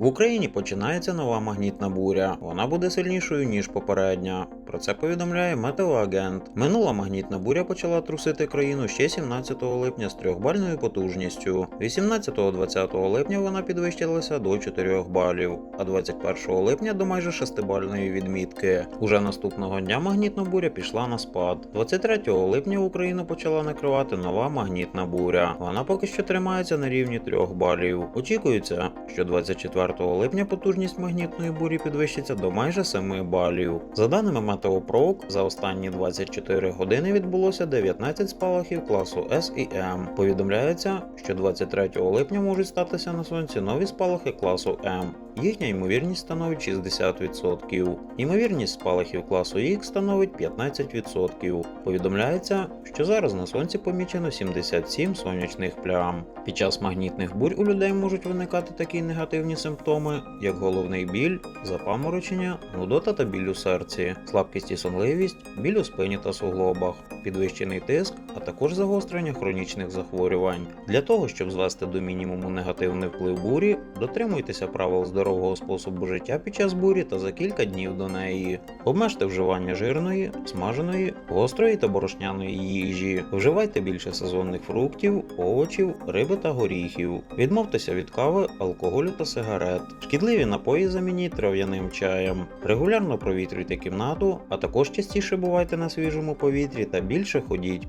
В Україні починається нова магнітна буря. Вона буде сильнішою ніж попередня. Про це повідомляє метеоагент. Минула магнітна буря почала трусити країну ще 17 липня з трьохбальною потужністю. 18-20 липня вона підвищилася до 4 балів, а 21 липня до майже 6-бальної відмітки. Уже наступного дня магнітна буря пішла на спад. 23 липня Україну почала накривати нова магнітна буря. Вона поки що тримається на рівні 3 балів. Очікується, що 24 липня потужність магнітної бурі підвищиться до майже 7 балів. За даними Метеопрок, за останні 24 години відбулося 19 спалахів класу С і М. Повідомляється, що 23 липня можуть статися на сонці нові спалахи класу М. Їхня ймовірність становить 60%. Ймовірність спалахів класу Х становить 15%. Повідомляється, що зараз на сонці помічено 77 сонячних плям. Під час магнітних бурь у людей можуть виникати такі негативні симптоми, як головний біль, запаморочення, нудота та біль у серці, слабкість і сонливість, біль у спині та суглобах, підвищений тиск, а також загострення хронічних захворювань. Для того, щоб звести до мінімуму негативний вплив бурі, дотримуйтеся правил здорового способу життя під час бурі та за кілька днів до неї. Обмежте вживання жирної, смаженої, гострої та борошняної їжі. Вживайте більше сезонних фруктів, овочів, риби та горіхів. Відмовтеся від кави, алкоголю та сигарет. Шкідливі напої замініть трав'яним чаєм. Регулярно провітрюйте кімнату, а також частіше бувайте на свіжому повітрі та більше ходіть